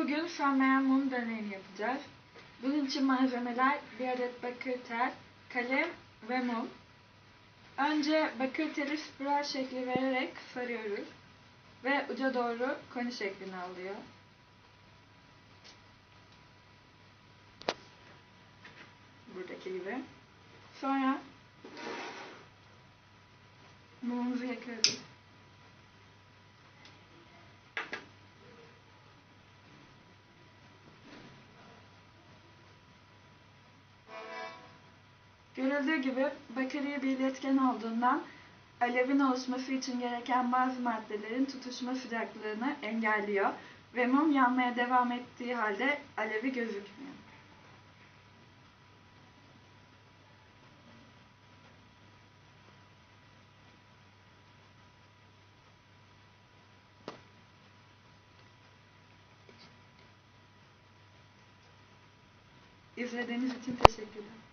Bugün sönmeyen mum deneyini yapacağız. Bunun için malzemeler bir adet bakır tel, kalem ve mum. Önce bakır teli spiral şekli vererek sarıyoruz ve uca doğru koni şeklini alıyor. Buradaki gibi. Sonra mumumuzu yakıyoruz. Görüldüğü gibi bakteriye bir iletken olduğundan alevin oluşması için gereken bazı maddelerin tutuşma sıcaklığını engelliyor ve mum yanmaya devam ettiği halde alevi gözükmüyor. İzlediğiniz için teşekkürler.